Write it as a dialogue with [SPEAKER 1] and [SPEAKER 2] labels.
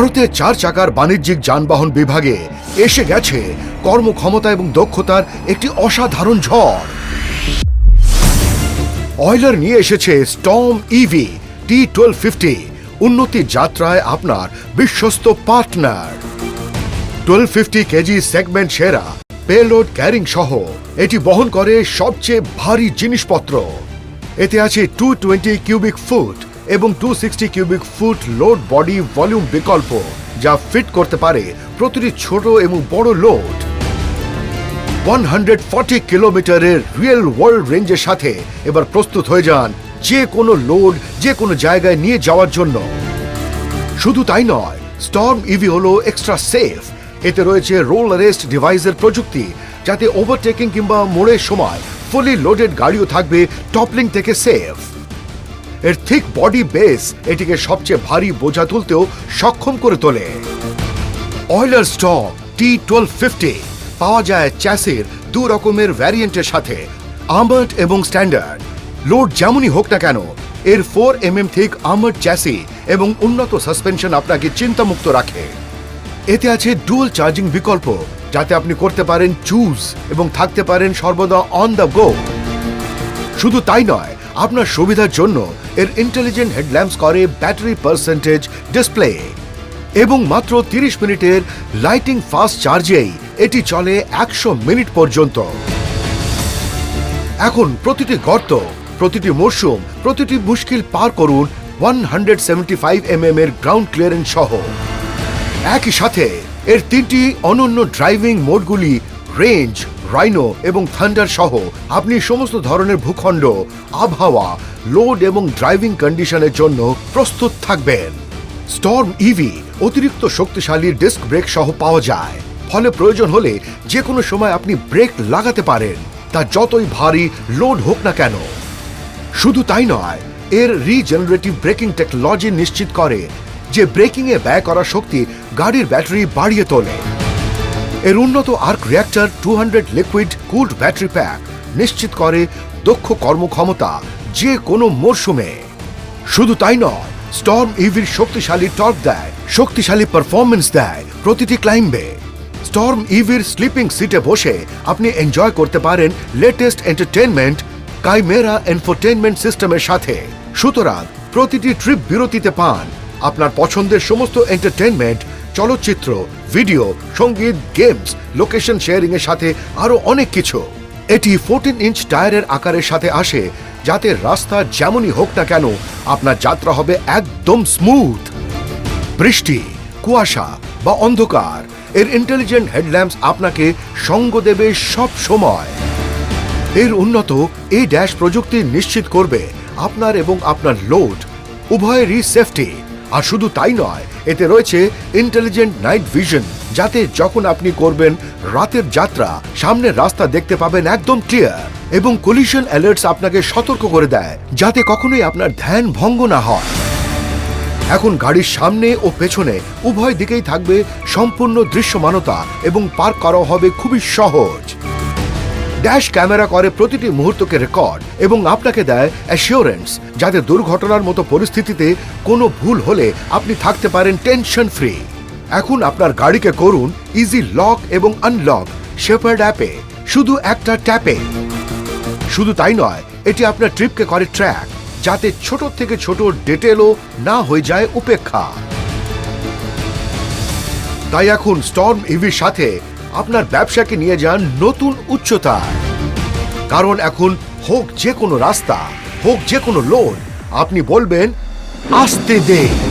[SPEAKER 1] ভারতের চার চাকার বাণিজ্যিক যানবাহন বিভাগে এসে গেছে কর্মক্ষমতা এবং দক্ষতার একটি অসাধারণ ঝড়। অয়লার নিয়ে এসেছে Storm EV T twelve fifty উন্নতির যাত্রায় আপনার বিশ্বস্ত partner. Twelve fifty KG segment সেরা, পেলোড ক্যারিং সহ, এটি বহন করে সবচেয়ে ভারী জিনিসপত্র। এতে আছে টু টোয়েন্টি কিউবিক ফুট এবং two cubic foot load body volume বিকল্প, যা ফিট করতে পারে প্রতিটি ছোট এবং বড় লোড। ওয়ান হান্ড্রেড ফর্টি কিলোমিটারের রিয়েল ওয়ার্ল্ড রেঞ্জের সাথে এবার প্রস্তুত হয়ে যান যে কোনো লোড, যে কোনো জায়গায় নিয়ে যাওয়ার জন্য। শুধু তাই নয় স্টর্ম ইভি হলো এক্সট্রা সেফ এতে রয়েছে রোল রেস্ট ডিভাইসের প্রযুক্তি, যাতে ওভারটেকিং কিংবা মোড়ের সময় ফুলি লোডেড গাড়িও থাকবে টপলিং থেকে সেফ এর থিক বডি বেস এটিকে সবচেয়ে ভারী বোঝা তুলতেও সক্ষম করে তোলে। Euler Storm T twelve fifty পাওয়া যায় চ্যাসের দু রকমের ভ্যারিয়েন্টের সাথে আর্মার্ড এবং স্ট্যান্ডার্ড লোড যেমনই হোক না কেন, এর four M M thick armoured chassis এবং উন্নত সাসপেনশন আপনাকে চিন্তামুক্ত রাখে। এতে আছে ডুয়াল চার্জিং বিকল্প, যাতে আপনি করতে পারেন চুজ এবং থাকতে পারেন সর্বদা অন দ্য গো শুধু তাই নয়, আপনার সুবিধার জন্য এর ইন্টেলিজেন্ট হেডল্যাম্পস করে ব্যাটারি পার্সেন্টেজ ডিসপ্লে এবং মাত্র তিরিশ মিনিটের লাইটিং ফাস্ট চার্জেই এটি চলে একশো মিনিট পর্যন্ত। এখন প্রতিটি গর্ত, প্রতিটি মরশুম, প্রতিটি মুশকিল পার করুন ওয়ান হান্ড্রেড সেভেন্টি ফাইভ এর গ্রাউন্ড ক্লিয়ারেন্স সহ। একই সাথে এর তিনটি অনন্য ড্রাইভিং মোডগুলি রেঞ্জ রাইনো এবং থান্ডার সহ আপনি সমস্ত ধরনের ভূখণ্ড, আবহাওয়া লোড এবং ড্রাইভিং কন্ডিশনের জন্য প্রস্তুত থাকবেন। স্টর্ম ইভি অতিরিক্ত শক্তিশালী ডিস্ক ব্রেক সহ পাওয়া যায়। ফলে প্রয়োজন হলে যে কোনো সময় আপনি ব্রেক লাগাতে পারেন, তা যতই ভারী লোড হোক না কেন। শুধু তাই নয়, এর রিজেনারেটিভ ব্রেকিং টেকনোলজি নিশ্চিত করে, যে ব্রেকিংয়ে ব্যয় করা শক্তি গাড়ির ব্যাটারি বাড়িয়ে তোলে। এর উন্নত arc reactor two hundred liquid cooled battery pack নিশ্চিত করে দক্ষ কর্মক্ষমতা যে কোনো মরশুমে। শুধু তাই নয় স্টর্ম ইভির শক্তিশালী টর্ক দেয়, শক্তিশালী পারফরমেন্স দেয় প্রতিটি ক্লাইম্বে স্টর্ম ইভির স্লিপিং সিটে বসে আপনি এনজয় করতে পারেন লেটেস্ট এন্টারটেনমেন্ট কাইমেরা এনফোটেনমেন্ট সিস্টেমের সাথে। সুতরাং প্রতিটি ট্রিপ বিরতিতে পান। আপনার পছন্দের সমস্ত এন্টারটেনমেন্ট চলচ্চিত্র, ভিডিও, সংগীত, গেমস, লোকেশন শেয়ারিং এর সাথে আরও অনেক কিছু। এটি ফোরটিন ইঞ্চ টায়ারের আকারের সাথে আসে, যাতে রাস্তা যেমনই হোক না কেন, আপনার যাত্রা হবে একদম স্মুথ বৃষ্টি, কুয়াশা বা অন্ধকার, এর ইন্টেলিজেন্ট হেডল্যাম্পস আপনাকে সঙ্গ দেবে সব সময়। এর উন্নত এই ড্যাশ প্রযুক্তি নিশ্চিত করবে আপনার এবং আপনার লোড উভয়েরই সেফটি আর শুধু তাই নয়, এতে রয়েছে ইন্টেলিজেন্ট নাইট ভিশন যাতে যখন আপনি করবেন রাতের যাত্রা, সামনের রাস্তা দেখতে পাবেন একদম ক্লিয়ার এবং কলিশন অ্যালার্টস আপনাকে সতর্ক করে দেয়, যাতে কখনোই আপনার ধ্যান ভঙ্গ না হয়। এখন গাড়ির সামনে ও পেছনে উভয় দিকেই থাকবে সম্পূর্ণ দৃশ্যমানতা এবং পার্ক করা হবে খুবই সহজ। ড্যাশ ক্যামেরা করে প্রতিটি মুহূর্তকে রেকর্ড এবং আপনাকে দেয় অ্যাসিওরেন্স যাতে দুর্ঘটনার মতো পরিস্থিতিতে কোনো ভুল হলে আপনি থাকতে পারেন টেনশন ফ্রি। এখন আপনার গাড়িকে করুন ইজি লক এবং আনলক শেপার্ড অ্যাপে শুধু একটা ট্যাপে শুধু তাই নয়, এটি আপনার ট্রিপকে করে ট্র্যাক যাতে ছোট থেকে ছোট ডিটেলও না হয়ে যায় উপেক্ষা। তাই এখন স্টর্ম ইভির সাথে আপনার ব্যবসাকে নিয়ে যান নতুন উচ্চতায় কারণ এখন হোক যে কোনো রাস্তা, হোক যে কোনো লোন, আপনি বলবেন, আসতে দে।